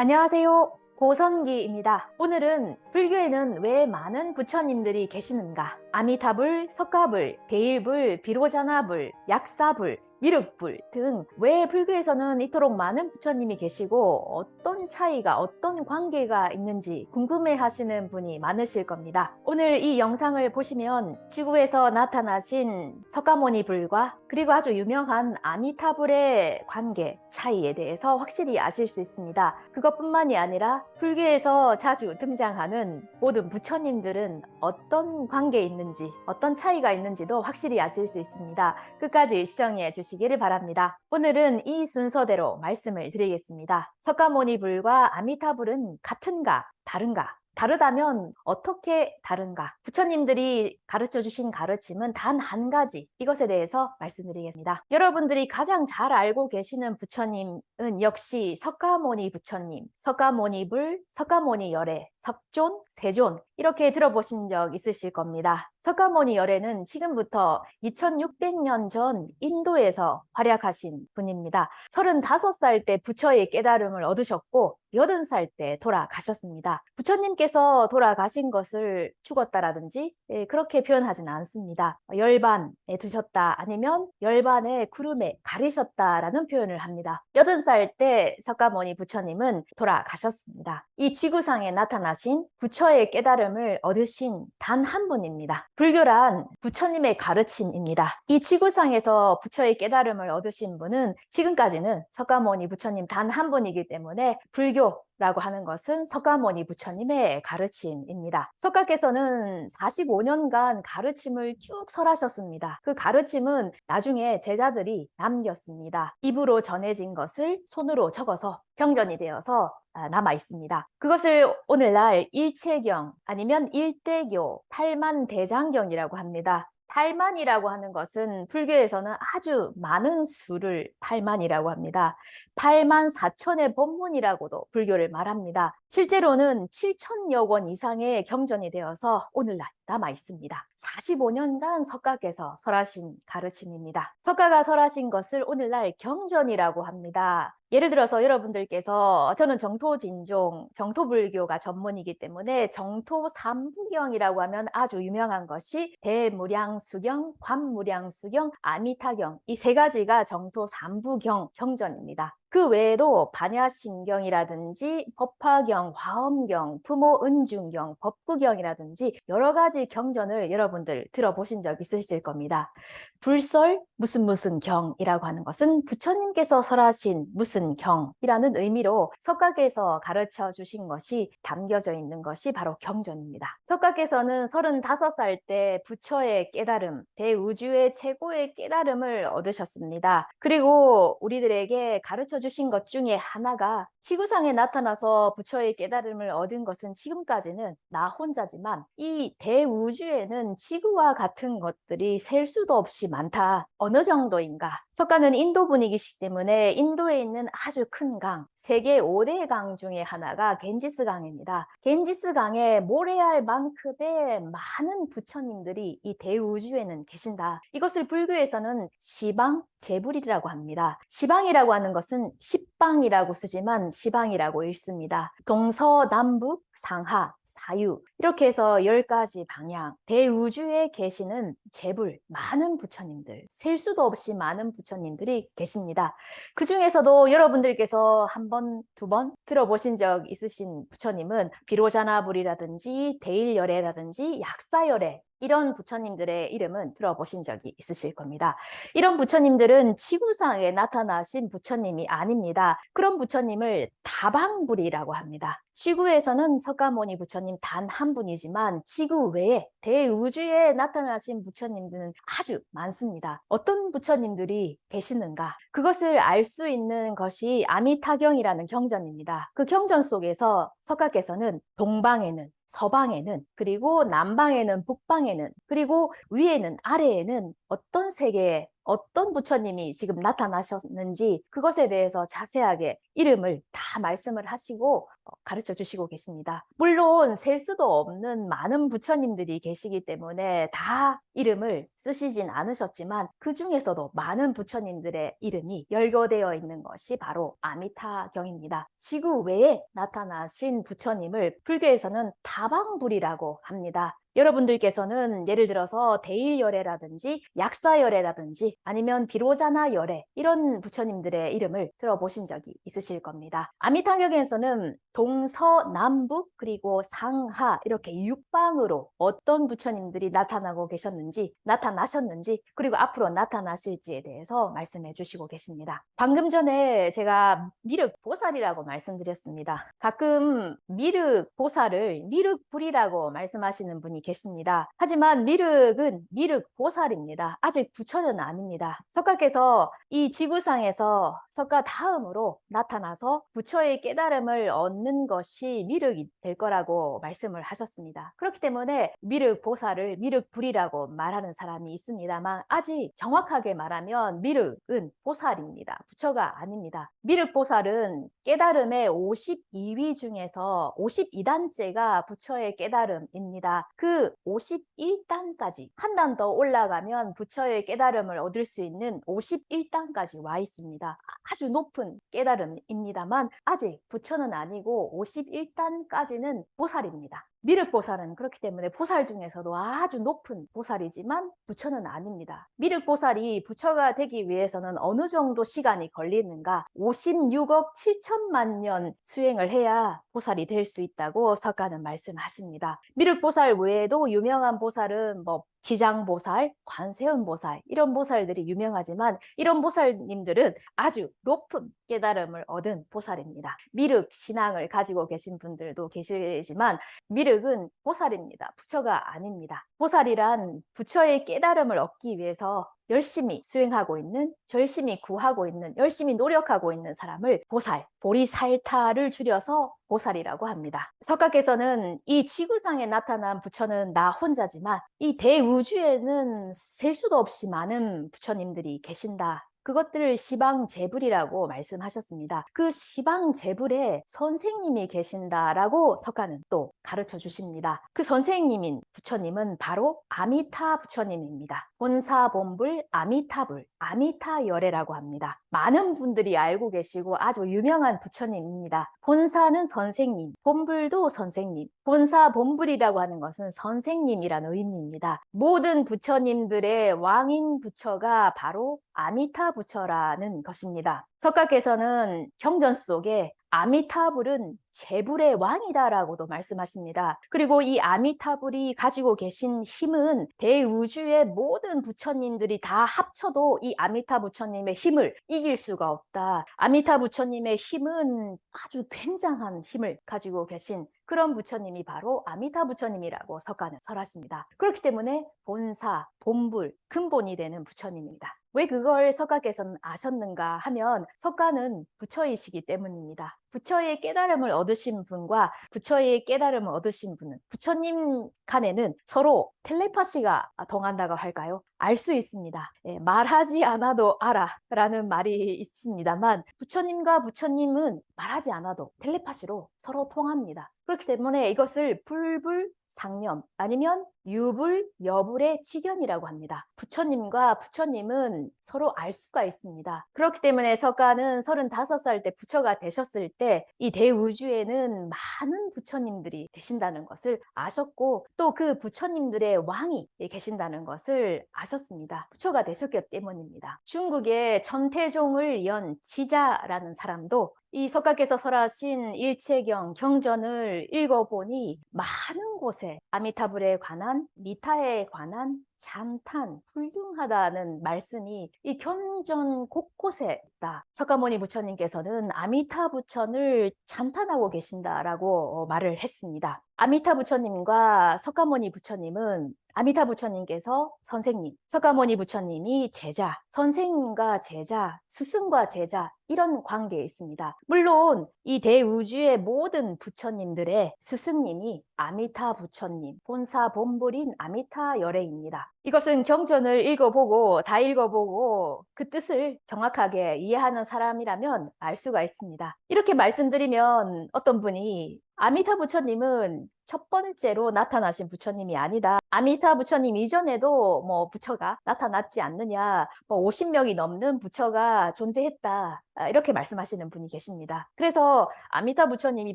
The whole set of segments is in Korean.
안녕하세요. 고선기입니다. 오늘은 불교에는 왜 많은 부처님들이 계시는가? 아미타불, 석가불, 베일불, 비로자나불, 약사불, 미륵불 등 왜 불교에서는 이토록 많은 부처님이 계시고 어떤 차이가 어떤 관계가 있는지 궁금해 하시는 분이 많으실 겁니다. 오늘 이 영상을 보시면 지구에서 나타나신 석가모니 불과 그리고 아주 유명한 아미타불의 관계 차이에 대해서 확실히 아실 수 있습니다. 그것뿐만이 아니라 불교에서 자주 등장하는 모든 부처님들은 어떤 관계에 있는지 어떤 차이가 있는지도 확실히 아실 수 있습니다. 끝까지 시청해 주시기 를 바랍니다. 오늘은 이 순서대로 말씀을 드리겠습니다. 석가모니 불과 아미타불은 같은가 다른가 다르다면 어떻게 다른가? 부처님들이 가르쳐 주신 가르침은 단 한 가지. 이것에 대해서 말씀드리겠습니다. 여러분들이 가장 잘 알고 계시는 부처님은 역시 석가모니 부처님, 석가모니 불, 석가모니 열애, 석존, 세존 이렇게 들어보신 적 있으실 겁니다. 석가모니 열애는 지금부터 2600년 전 인도에서 활약하신 분입니다. 35살 때 부처의 깨달음을 얻으셨고 80살 때 돌아가셨습니다. 부처님께서 돌아가신 것을 죽었다라든지 예, 그렇게 표현하지는 않습니다. 열반에 두셨다 아니면 열반의 구름에 가리셨다라는 표현을 합니다. 80살 때 석가모니 부처님은 돌아가셨습니다. 이 지구상에 나타나신 부처의 깨달음을 얻으신 단 한 분입니다. 불교란 부처님의 가르침입니다. 이 지구상에서 부처의 깨달음을 얻으신 분은 지금까지는 석가모니 부처님 단 한 분이기 때문에 불교 라고 하는 것은 석가모니 부처님의 가르침입니다. 석가께서는 45년간 가르침을 쭉 설하셨습니다. 그 가르침은 나중에 제자들이 남겼습니다. 입으로 전해진 것을 손으로 적어서 경전이 되어서 아, 남아 있습니다. 그것을 오늘날 일체경 아니면 일대교 팔만대장경이라고 합니다. 팔만이라고 하는 것은 불교에서는 아주 많은 수를 팔만이라고 합니다. 8만 4천의 법문이라고도 불교를 말합니다. 실제로는 7천여 권 이상의 경전이 되어서 오늘날 남아 있습니다. 45년간 석가께서 설하신 가르침입니다. 석가가 설하신 것을 오늘날 경전이라고 합니다. 예를 들어서 여러분들께서 저는 정토진종, 정토불교가 전문이기 때문에 정토삼부경이라고 하면 아주 유명한 것이 대무량수경, 관무량수경, 아미타경 이 세 가지가 정토 삼부경 경전입니다. 그 외에도 반야신경이라든지 법화경, 화엄경, 부모 은중경, 법구경이라든지 여러 가지 경전을 여러분들 들어보신 적 있으실 겁니다. 불설 무슨 무슨 경이라고 하는 것은 부처님께서 설하신 무슨 경이라는 의미로 석가께서 가르쳐 주신 것이 담겨져 있는 것이 바로 경전입니다. 석가께서는 35살 때 부처의 깨달음, 대우주의 최고의 깨달음을 얻으셨습니다. 그리고 우리들에게 가르쳐 주신 것 중에 하나가 지구상에 나타나서 부처의 깨달음을 얻은 것은 지금까지는 나 혼자지만 이 대우주에는 지구와 같은 것들이 셀 수도 없이 많다. 어느 정도인가? 석가는 인도 분이기시 때문에 인도에 있는 아주 큰 강, 세계 5대 강 중에 하나가 겐지스 강입니다. 겐지스 강에 모래알 만큼의 많은 부처님들이 이 대우주에는 계신다. 이것을 불교에서는 시방 제불이라고 합니다. 시방이라고 하는 것은 십방이라고 쓰지만 시방이라고 읽습니다. 동서남북 상하 사유 이렇게 해서 열 가지 방향 대우주에 계시는 제불 많은 부처님들 셀 수도 없이 많은 부처님들이 계십니다. 그 중에서도 여러분들께서 한 번, 두 번 들어보신 적 있으신 부처님은 비로자나불이라든지 대일열애라든지 약사열애 이런 부처님들의 이름은 들어보신 적이 있으실 겁니다. 이런 부처님들은 지구상에 나타나신 부처님이 아닙니다. 그런 부처님을 다방불이라고 합니다. 지구에서는 석가모니 부처님 단 한 분이지만 지구 외에 대우주에 나타나신 부처님들은 아주 많습니다. 어떤 부처님들이 계시는가? 그것을 알 수 있는 것이 아미타경이라는 경전입니다. 그 경전 속에서 석가께서는 동방에는 서방에는 그리고 남방에는 북방에는 그리고 위에는 아래에는 어떤 세계에 어떤 부처님이 지금 나타나셨는지 그것에 대해서 자세하게 이름을 다 말씀을 하시고 어, 가르쳐 주시고 계십니다. 물론 셀 수도 없는 많은 부처님들이 계시기 때문에 다 이름을 쓰시진 않으셨지만 그 중에서도 많은 부처님들의 이름이 열거되어 있는 것이 바로 아미타경입니다. 지구 외에 나타나신 부처님을 불교에서는 다방불이라고 합니다. 여러분들께서는 예를 들어서 대일열애라든지 약사열애라든지 아니면 비로자나 열애 이런 부처님들의 이름을 들어보신 적이 있으실 겁니다. 아미타경에서는 동서남북 그리고 상하 이렇게 육방으로 어떤 부처님들이 나타나고 계셨는지 나타나셨는지 그리고 앞으로 나타나실지에 대해서 말씀해 주시고 계십니다. 방금 전에 제가 미륵 보살이라고 말씀드렸습니다. 가끔 미륵 보살을 미륵불이라고 말씀하시는 분이 계십니다. 하지만 미륵은 미륵 보살입니다. 아직 부처는 아닙니다. 석가께서 이 지구상에서 석가 다음으로 나타나서 부처의 깨달음을 얻는 것이 미륵이 될 거라고 말씀을 하셨습니다. 그렇기 때문에 미륵 보살을 미륵 불이라고 말하는 사람이 있습니다만 아직 정확하게 말하면 미륵은 보살입니다. 부처가 아닙니다. 미륵 보살은 깨달음의 52위 중에서 52단째가 부처의 깨달음입니다. 그 51단까지 한 단 더 올라가면 부처의 깨달음을 얻을 수 있는 51단까지 와 있습니다. 아주 높은 깨달음입니다만 아직 부처는 아니고 51단까지는 보살입니다. 미륵보살은 그렇기 때문에 보살 중에서도 아주 높은 보살이지만 부처는 아닙니다. 미륵보살이 부처가 되기 위해서는 어느 정도 시간이 걸리는가? 56억 7천만 년 수행을 해야 보살이 될 수 있다고 석가는 말씀하십니다. 미륵보살 외에도 유명한 보살은 뭐 지장보살, 관세음보살 이런 보살들이 유명하지만 이런 보살님들은 아주 높은 깨달음을 얻은 보살입니다. 미륵 신앙을 가지고 계신 분들도 계시지만 미륵은 보살입니다. 부처가 아닙니다. 보살이란 부처의 깨달음을 얻기 위해서 열심히 수행하고 있는, 열심히 구하고 있는, 열심히 노력하고 있는 사람을 보살, 보리살타를 줄여서 보살이라고 합니다. 석가께서는 이 지구상에 나타난 부처는 나 혼자지만 이 대우주에는 셀 수도 없이 많은 부처님들이 계신다. 그것들을 시방 제불이라고 말씀하셨습니다. 그 시방 제불에 선생님이 계신다라고 석가는 또 가르쳐 주십니다. 그 선생님인 부처님은 바로 아미타 부처님입니다. 본사본불 아미타불, 아미타 열애라고 합니다. 많은 분들이 알고 계시고 아주 유명한 부처님입니다. 본사는 선생님, 본불도 선생님, 본사 본불이라고 하는 것은 선생님이라는 의미입니다. 모든 부처님들의 왕인 부처가 바로 아미타 부처라는 것입니다. 석가께서는 경전 속에 아미타불은 재불의 왕이다라고도 말씀하십니다. 그리고 이 아미타불이 가지고 계신 힘은 대우주의 모든 부처님들이 다 합쳐도 이 아미타 부처님의 힘을 이길 수가 없다. 아미타 부처님의 힘은 아주 굉장한 힘을 가지고 계신 그런 부처님이 바로 아미타 부처님이라고 석가는 설하십니다. 그렇기 때문에 본사, 본불, 근본이 되는 부처님입니다. 왜 그걸 석가께서는 아셨는가 하면 석가는 부처이시기 때문입니다. 부처의 깨달음을 얻으신 분과 부처의 깨달음을 얻으신 분은 부처님 간에는 서로 텔레파시가 통한다고 할까요? 알 수 있습니다. 예, 말하지 않아도 알아 라는 말이 있습니다만 부처님과 부처님은 말하지 않아도 텔레파시로 서로 통합니다. 그렇기 때문에 이것을 불불 상념 아니면 유불, 여불의 치견이라고 합니다. 부처님과 부처님은 서로 알 수가 있습니다. 그렇기 때문에 석가는 35살 때 부처가 되셨을 때 이 대우주에는 많은 부처님들이 계신다는 것을 아셨고 또 그 부처님들의 왕이 계신다는 것을 아셨습니다. 부처가 되셨기 때문입니다. 중국의 전태종을 연 지자라는 사람도 이 석가께서 설하신 일체경 경전을 읽어보니 많은 곳에 아미타불에 관한 미타에 관한 찬탄, 훌륭하다는 말씀이 이 경전 곳곳에 있다. 석가모니 부처님께서는 아미타 부처를 찬탄하고 계신다라고 말을 했습니다. 아미타 부처님과 석가모니 부처님은 아미타 부처님께서 선생님, 석가모니 부처님이 제자, 선생님과 제자, 스승과 제자 이런 관계에 있습니다. 물론 이 대우주의 모든 부처님들의 스승님이 아미타 부처님, 본사 본불인 아미타 열애입니다. 이것은 경전을 읽어보고 다 읽어보고 그 뜻을 정확하게 이해하는 사람이라면 알 수가 있습니다. 이렇게 말씀드리면 어떤 분이 아미타 부처님은 첫 번째로 나타나신 부처님이 아니다. 아미타 부처님 이전에도 뭐 부처가 나타났지 않느냐, 뭐 50명이 넘는 부처가 존재했다. 아, 이렇게 말씀하시는 분이 계십니다. 그래서 아미타 부처님이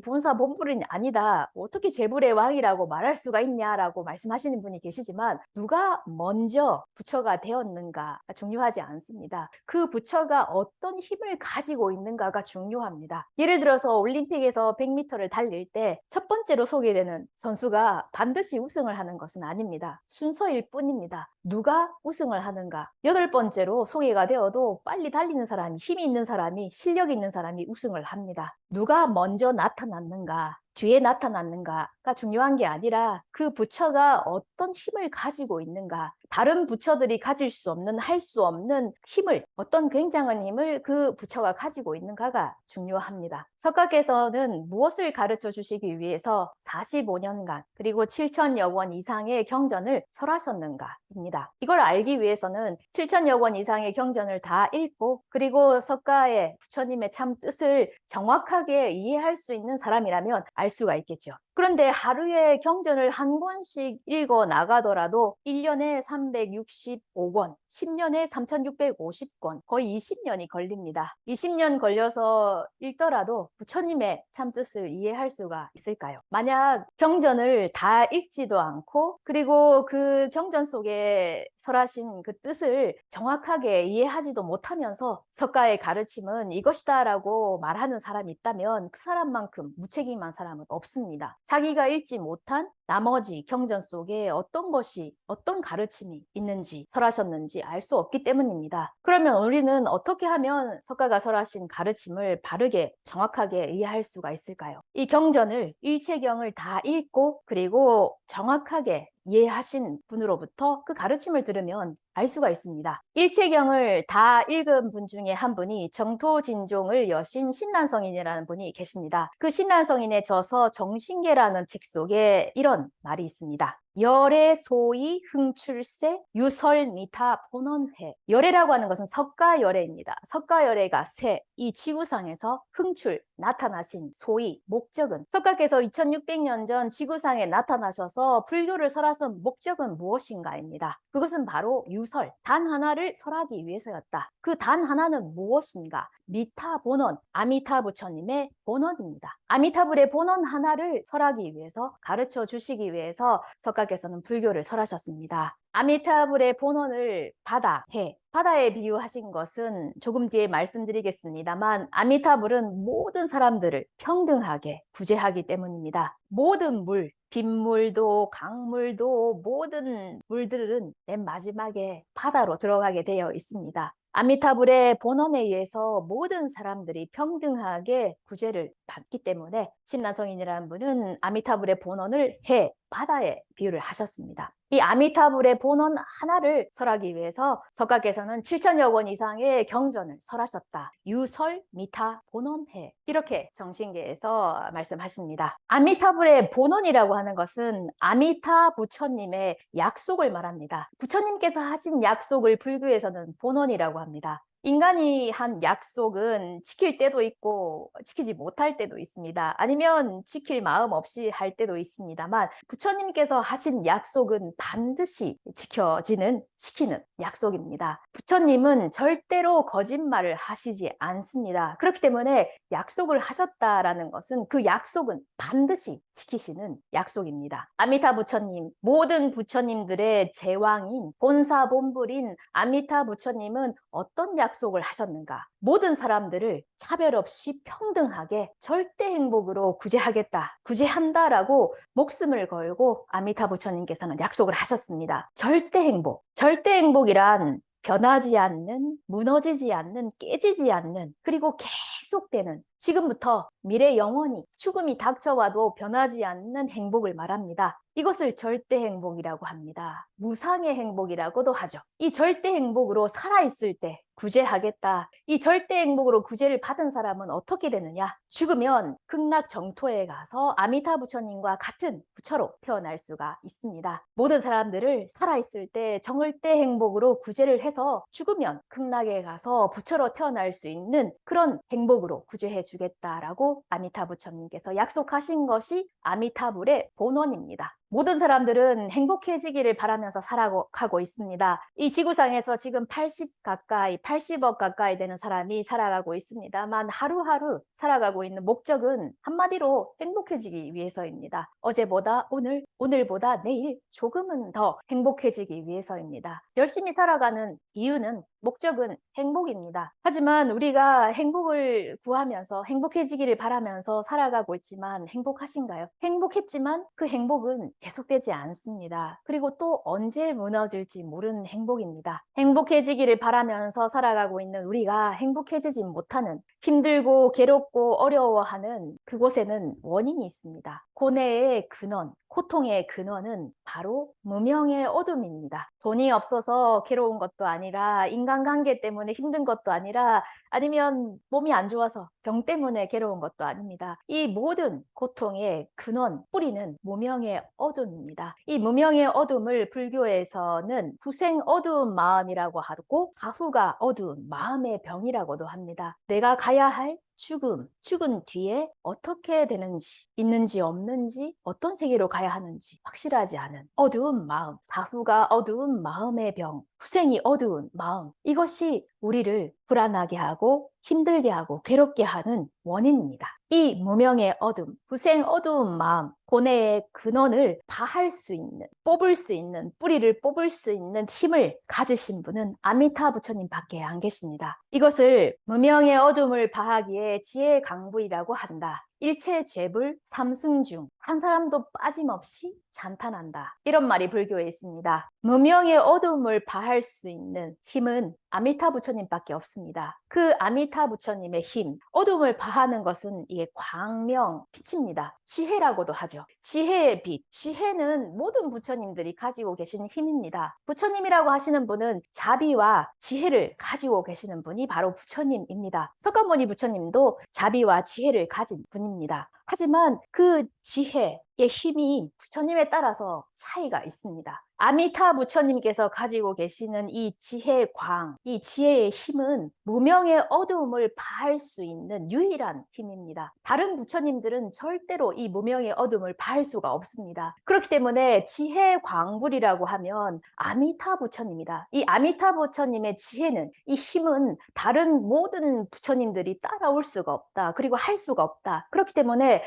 본사 본불은 아니다. 어떻게 제불의 왕이라고 말할 수가 있냐라고 말씀하시는 분이 계시지만 누가 먼저 부처가 되었는가 중요하지 않습니다. 그 부처가 어떤 힘을 가지고 있는가가 중요합니다. 예를 들어서 올림픽에서 100m를 달릴 때 첫 번째로 소개되는 선수가 반드시 우승을 하는 것은 아닙니다. 순서일 뿐입니다. 누가 우승을 하는가? 여덟 번째로 소개가 되어도 빨리 달리는 사람이 힘이 있는 사람이 실력 있는 사람이 우승을 합니다. 누가 먼저 나타났는가? 뒤에 나타났는가가 중요한 게 아니라 그 부처가 어떤 힘을 가지고 있는가 다른 부처들이 가질 수 없는 할 수 없는 힘을 어떤 굉장한 힘을 그 부처가 가지고 있는가가 중요합니다. 석가께서는 무엇을 가르쳐 주시기 위해서 45년간 그리고 7천여 원 이상의 경전을 설하셨는가입니다. 이걸 알기 위해서는 7천여 원 이상의 경전을 다 읽고 그리고 석가의 부처님의 참 뜻을 정확하게 이해할 수 있는 사람이라면 알 수가 있겠죠. 그런데 하루에 경전을 한 권씩 읽어 나가더라도 1년에 365권, 10년에 3650권, 거의 20년이 걸립니다. 20년 걸려서 읽더라도 부처님의 참뜻을 이해할 수가 있을까요? 만약 경전을 다 읽지도 않고 그리고 그 경전 속에 설하신 그 뜻을 정확하게 이해하지도 못하면서 석가의 가르침은 이것이다 라고 말하는 사람이 있다면 그 사람만큼 무책임한 사람은 없습니다. 자기가 읽지 못한 나머지 경전 속에 어떤 것이 어떤 가르침이 있는지 설하셨는지 알 수 없기 때문입니다. 그러면 우리는 어떻게 하면 석가가 설하신 가르침을 바르게 정확하게 이해할 수가 있을까요? 이 경전을 일체경을 다 읽고 그리고 정확하게 이해하신 분으로부터 그 가르침을 들으면 알 수가 있습니다. 일체경을 다 읽은 분 중에 한 분이 정토진종을 여신 신난성인이라는 분이 계십니다. 그 신난성인의 저서 정신계라는 책 속에 이런 말이 있습니다. 열의 소위 흥출세 유설미타 본원회 열애라고 하는 것은 석가열애입니다. 석가열애가 새이 지구상에서 흥출 나타나신 소위 목적은 석가께서 2600년 전 지구상에 나타나셔서 불교를 설하신 목적은 무엇인가입니다. 그것은 바로 유설 단 하나를 설하기 위해서였다. 그 단 하나는 무엇인가? 미타 본원 아미타 부처님의 본원입니다. 아미타불의 본원 하나를 설하기 위해서 가르쳐 주시기 위해서 석가 께서는 불교를 설하셨습니다. 아미타불의 본원을 바다, 해, 바다에 비유하신 것은 조금 뒤에 말씀드리겠습니다만 아미타불은 모든 사람들을 평등하게 구제하기 때문입니다. 모든 물, 빗물도 강물도 모든 물들은 맨 마지막에 바다로 들어가게 되어 있습니다. 아미타불의 본원에 의해서 모든 사람들이 평등하게 구제를 받기 때문에 신난성인이라는 분은 아미타불의 본원을 해, 바다에 비유를 하셨습니다. 이 아미타불의 본원 하나를 설하기 위해서 석가께서는 7천여 권 이상의 경전을 설하셨다. 유설, 미타, 본원해 이렇게 정신계에서 말씀하십니다. 아미타불의 본원이라고 하는 것은 아미타 부처님의 약속을 말합니다. 부처님께서 하신 약속을 불교에서는 본원이라고 합니다. 인간이 한 약속은 지킬 때도 있고 지키지 못할 때도 있습니다. 아니면 지킬 마음 없이 할 때도 있습니다만 부처님께서 하신 약속은 반드시 지켜지는 지키는 약속입니다. 부처님은 절대로 거짓말을 하시지 않습니다. 그렇기 때문에 약속을 하셨다라는 것은 그 약속은 반드시 지키시는 약속입니다. 아미타 부처님, 모든 부처님들의 제왕인 본사 본불인 아미타 부처님은 어떤 약속 약속을 하셨는가? 모든 사람들을 차별 없이 평등하게 절대 행복으로 구제하겠다, 구제한다라고 목숨을 걸고 아미타 부처님께서는 약속을 하셨습니다. 절대 행복. 절대 행복이란 변하지 않는, 무너지지 않는, 깨지지 않는, 그리고 계속되는 지금부터 미래 영원히 죽음이 닥쳐와도 변하지 않는 행복을 말합니다. 이것을 절대 행복이라고 합니다. 무상의 행복이라고도 하죠. 이 절대 행복으로 살아있을 때 구제하겠다. 이 절대 행복으로 구제를 받은 사람은 어떻게 되느냐? 죽으면 극락 정토에 가서 아미타 부처님과 같은 부처로 태어날 수가 있습니다. 모든 사람들을 살아있을 때 정절대 행복으로 구제를 해서 죽으면 극락에 가서 부처로 태어날 수 있는 그런 행복으로 구제해 주 겠다라고 아미타 부처님께서 약속하신 것이 아미타불의 본원입니다. 모든 사람들은 행복해지기를 바라면서 살아가고 있습니다. 이 지구상에서 지금 80 가까이, 80억 가까이 되는 사람이 살아가고 있습니다만 하루하루 살아가고 있는 목적은 한마디로 행복해지기 위해서입니다. 어제보다 오늘, 오늘보다 내일 조금은 더 행복해지기 위해서입니다. 열심히 살아가는 이유는 목적은 행복입니다. 하지만 우리가 행복을 구하면서 행복해지기를 바라면서 살아가고 있지만 행복하신가요? 행복했지만 그 행복은 계속되지 않습니다. 그리고 또 언제 무너질지 모르는 행복입니다. 행복해지기를 바라면서 살아가고 있는 우리가 행복해지지 못하는 힘들고 괴롭고 어려워하는 그곳에는 원인이 있습니다. 고뇌의 근원, 고통의 근원은 바로 무명의 어둠입니다. 돈이 없어서 괴로운 것도 아니라 인간관계 때문에 힘든 것도 아니라 아니면 몸이 안 좋아서 병 때문에 괴로운 것도 아닙니다. 이 모든 고통의 근원, 뿌리는 무명의 어둠입니다. 이 무명의 어둠을 불교에서는 후생 어두운 마음이라고 하고 사후가 어두운 마음의 병이라고도 합니다. 내가 가야 할 죽음, 죽은 뒤에 어떻게 되는지, 있는지 없는지, 어떤 세계로 가야 하는지 확실하지 않은 어두운 마음, 사후가 어두운 마음의 병, 후생이 어두운 마음, 이것이 우리를 불안하게 하고 힘들게 하고 괴롭게 하는 원인입니다. 이 무명의 어둠, 후생 어두운 마음, 고뇌의 근원을 파할 수 있는, 뽑을 수 있는, 뿌리를 뽑을 수 있는 힘을 가지신 분은 아미타 부처님 밖에 안 계십니다. 이것을 무명의 어둠을 파하기에 지혜의 강부이라고 한다. 일체 죄불 삼승중 한 사람도 빠짐없이 찬탄한다. 이런 말이 불교에 있습니다. 무명의 어둠을 파할 수 있는 힘은 아미타 부처님밖에 없습니다. 그 아미타 부처님의 힘, 어둠을 파하는 것은 이게 광명, 빛입니다. 지혜라고도 하죠. 지혜의 빛, 지혜는 모든 부처님들이 가지고 계신 힘입니다. 부처님이라고 하시는 분은 자비와 지혜를 가지고 계시는 분이 바로 부처님입니다. 석가모니 부처님도 자비와 지혜를 가진 분입니다. 하지만 그 지혜의 힘이 부처님에 따라서 차이가 있습니다. 아미타 부처님께서 가지고 계시는 이 지혜의 광, 이 지혜의 힘은 무명의 어두움을 파할 수 있는 유일한 힘입니다. 다른 부처님들은 절대로 이 무명의 어둠을 파할 수가 없습니다. 그렇기 때문에 지혜 광불이라고 하면 아미타 부처님이다. 이 아미타 부처님의 지혜는 이 힘은 다른 모든 부처님들이 따라올 수가 없다. 그리고 할 수가 없다. 그렇기 때문에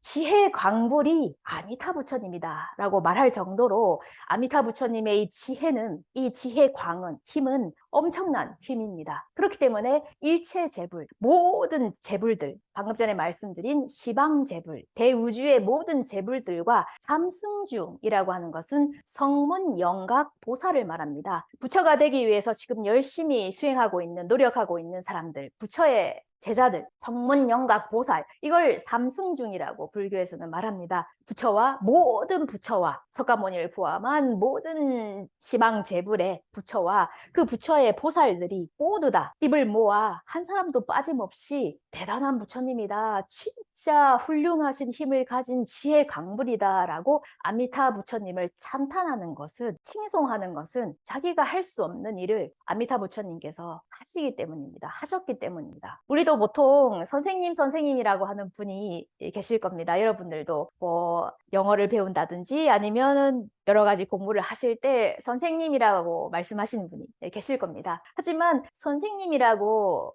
지혜 광불이 아미타 부처님이다 라고 말할 정도로 아미타 부처님의 이 지혜는 이 지혜 광은 힘은 엄청난 힘입니다. 그렇기 때문에 일체 재불 모든 재불들 방금 전에 말씀드린 시방 재불 대우주의 모든 재불들과 삼승중이라고 하는 것은 성문 영각 보살을 말합니다. 부처가 되기 위해서 지금 열심히 수행하고 있는 노력하고 있는 사람들 부처의 제자들, 성문, 영각, 보살 이걸 삼승중이라고 불교에서는 말합니다. 부처와 모든 부처와 석가모니를 포함한 모든 시방 재불의 부처와 그 부처의 보살들이 모두 다 입을 모아 한 사람도 빠짐없이 대단한 부처님이다. 진짜 훌륭하신 힘을 가진 지혜 강불이다라고 아미타 부처님을 찬탄하는 것은 칭송하는 것은 자기가 할 수 없는 일을 아미타 부처님께서 하시기 때문입니다. 하셨기 때문입니다. 우리 도 보통 선생님 선생님이라고 하는 분이 계실 겁니다. 여러분들도 뭐 영어를 배운다든지 아니면은 여러 가지 공부를 하실 때 선생님이라고 말씀하시는 분이 계실 겁니다. 하지만 선생님이라고는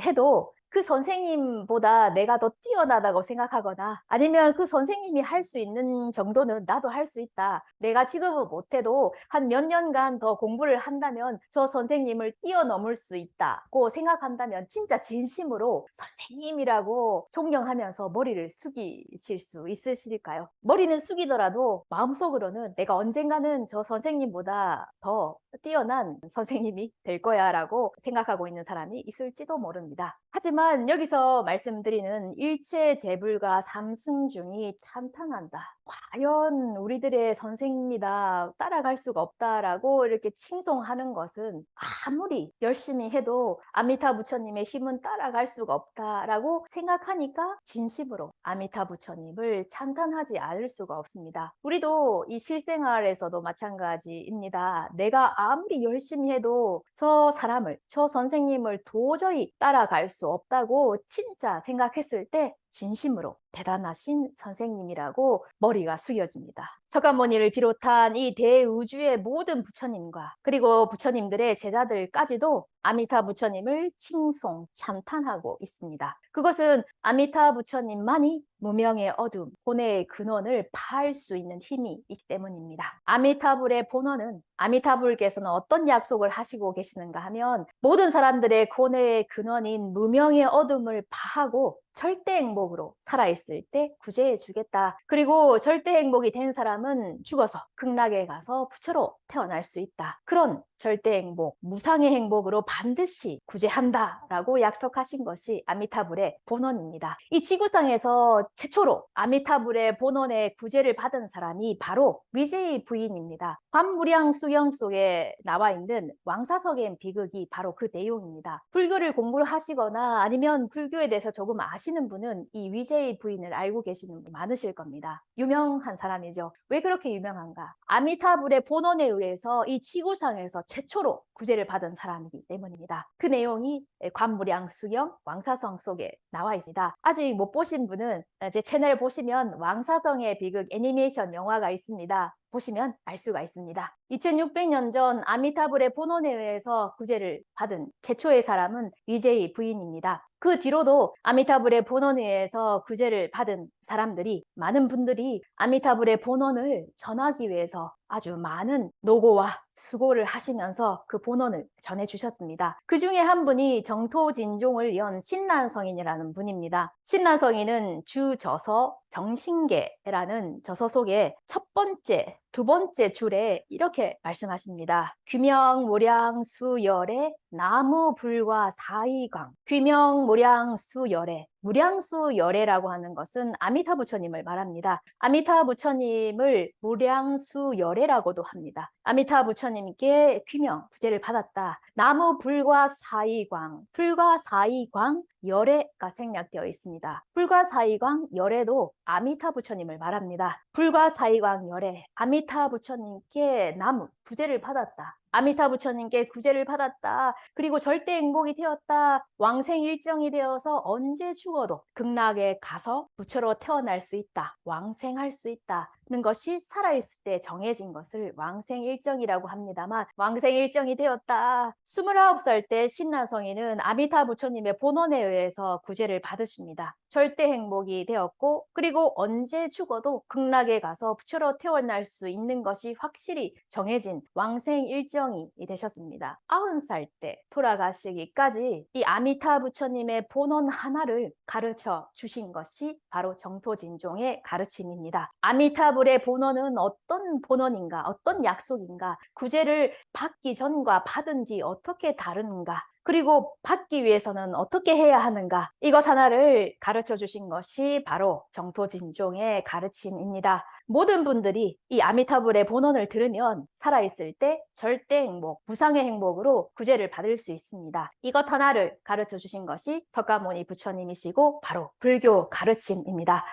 해도 그 선생님보다 내가 더 뛰어나다고 생각하거나 아니면 그 선생님이 할 수 있는 정도는 나도 할 수 있다. 내가 지금은 못해도 한 몇 년간 더 공부를 한다면 저 선생님을 뛰어넘을 수 있다고 생각한다면 진짜 진심으로 선생님이라고 존경하면서 머리를 숙이실 수 있으실까요? 머리는 숙이더라도 마음속으로는 내가 언젠가는 저 선생님보다 더 뛰어난 선생님이 될 거야 라고 생각하고 있는 사람이 있을지도 모릅니다. 하지만 하지만 여기서 말씀드리는 일체 재불과 삼승중이 참탄한다. 과연 우리들의 선생님이다 따라갈 수가 없다라고 이렇게 칭송하는 것은 아무리 열심히 해도 아미타 부처님의 힘은 따라갈 수가 없다라고 생각하니까 진심으로 아미타 부처님을 찬탄하지 않을 수가 없습니다. 우리도 이 실생활에서도 마찬가지입니다. 내가 아무리 열심히 해도 저 사람을, 저 선생님을 도저히 따라갈 수 없다 고 진짜 생각했을 때 진심으로 대단하신 선생님이라고 머리가 숙여집니다. 석가모니를 비롯한 이 대우주의 모든 부처님과 그리고 부처님들의 제자들까지도 아미타 부처님을 칭송, 찬탄하고 있습니다. 그것은 아미타 부처님만이 무명의 어둠, 고뇌의 근원을 파할 수 있는 힘이 있기 때문입니다. 아미타불의 본원은 아미타불께서는 어떤 약속을 하시고 계시는가 하면 모든 사람들의 고뇌의 근원인 무명의 어둠을 파하고 절대 행복으로 살아있을 때 구제해 주겠다. 그리고 절대 행복이 된 사람은 죽어서 극락에 가서 부처로 태어날 수 있다. 그런 절대 행복, 무상의 행복으로 반드시 구제한다라고 약속하신 것이 아미타불의 본원입니다. 이 지구상에서 최초로 아미타불의 본원의 구제를 받은 사람이 바로 위제의 부인입니다. 관무량 수경 속에 나와 있는 왕사석의 비극이 바로 그 내용입니다. 불교를 공부를 하시거나 아니면 불교에 대해서 조금 아시는 분은 이 위제의 부인을 알고 계시는 분 많으실 겁니다. 유명한 사람이죠. 왜 그렇게 유명한가? 아미타불의 본원에 의해서 이 지구상에서 최초로 구제를 받은 사람이기 때문입니다. 그 내용이 관무량 수경 왕사성 속에 나와 있습니다. 아직 못 보신 분은 제 채널 보시면 왕사성의 비극 애니메이션 영화가 있습니다. 보시면 알 수가 있습니다. 2600년 전 아미타불의 본원에 의해서 구제를 받은 최초의 사람은 위제의 부인입니다. 그 뒤로도 아미타불의 본원에 의해서 구제를 받은 사람들이 많은 분들이 아미타불의 본원을 전하기 위해서 아주 많은 노고와 수고를 하시면서 그 본원을 전해 주셨습니다. 그 중에 한 분이 정토진종을 연 신난성인이라는 분입니다. 신난성인은 주저서 정신계라는 저서 속에 첫 번째, 두 번째 줄에 이렇게 말씀하십니다. 귀명, 무량, 수열의 나무, 불과 사이광. 귀명, 무량, 수열의 무량수 열애라고 하는 것은 아미타 부처님을 말합니다. 아미타 부처님을 무량수 열애라고도 합니다. 아미타 부처님께 귀명, 구제를 받았다. 나무 불과 사이광, 불과 사이광 열애가 생략되어 있습니다. 불과 사이광 열애도 아미타 부처님을 말합니다. 불과 사이광 열애, 아미타 부처님께 나무, 구제를 받았다. 아미타 부처님께 구제를 받았다. 그리고 절대 행복이 되었다. 왕생 일정이 되어서 언제 죽어도 극락에 가서 부처로 태어날 수 있다. 왕생할 수 있다. 는 것이 살아있을 때 정해진 것을 왕생 일정이라고 합니다만 왕생 일정이 되었다. 29살 때 신난성인은 아미타 부처님의 본원에 의해서 구제를 받으십니다. 절대 행복이 되었고 그리고 언제 죽어도 극락에 가서 부처로 태어날 수 있는 것이 확실히 정해진 왕생 일정이 되셨습니다. 90살 때 돌아가시기까지 이 아미타 부처님의 본원 하나를 가르쳐 주신 것이 바로 정토진종의 가르침입니다. 아미타 불의 본원은 어떤 본원인가, 어떤 약속인가, 구제를 받기 전과 받은 뒤 어떻게 다른가, 그리고 받기 위해서는 어떻게 해야 하는가, 이것 하나를 가르쳐 주신 것이 바로 정토진종의 가르침입니다. 모든 분들이 이 아미타불의 본원을 들으면 살아있을 때 절대 행복, 무상의 행복으로 구제를 받을 수 있습니다. 이것 하나를 가르쳐 주신 것이 석가모니 부처님이시고 바로 불교 가르침입니다.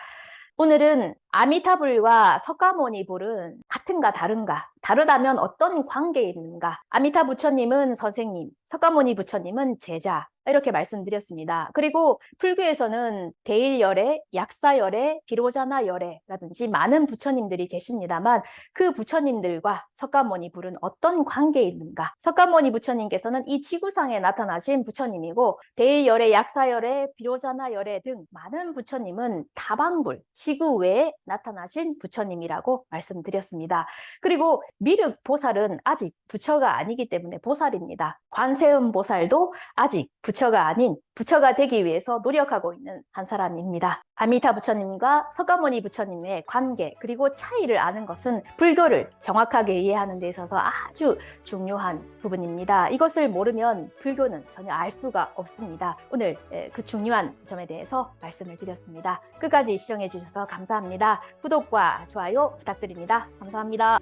오늘은 아미타불과 석가모니불은 같은가 다른가? 다르다면 어떤 관계에 있는가? 아미타 부처님은 선생님, 석가모니 부처님은 제자, 이렇게 말씀드렸습니다. 그리고 불교에서는 대일열애, 약사열애, 비로자나 열애라든지 많은 부처님들이 계십니다만 그 부처님들과 석가모니 불은 어떤 관계에 있는가? 석가모니 부처님께서는 이 지구상에 나타나신 부처님이고 대일열애, 약사열애, 비로자나 열애 등 많은 부처님은 다방불, 지구 외에 나타나신 부처님이라고 말씀드렸습니다. 그리고 미륵 보살은 아직 부처가 아니기 때문에 보살입니다. 관세음 보살도 아직 부처가 아닌 부처가 되기 위해서 노력하고 있는 한 사람입니다. 아미타 부처님과 석가모니 부처님의 관계 그리고 차이를 아는 것은 불교를 정확하게 이해하는 데 있어서 아주 중요한 부분입니다. 이것을 모르면 불교는 전혀 알 수가 없습니다. 오늘 에, 그 중요한 점에 대해서 말씀을 드렸습니다. 끝까지 시청해 주셔서 감사합니다. 구독과 좋아요 부탁드립니다. 감사합니다.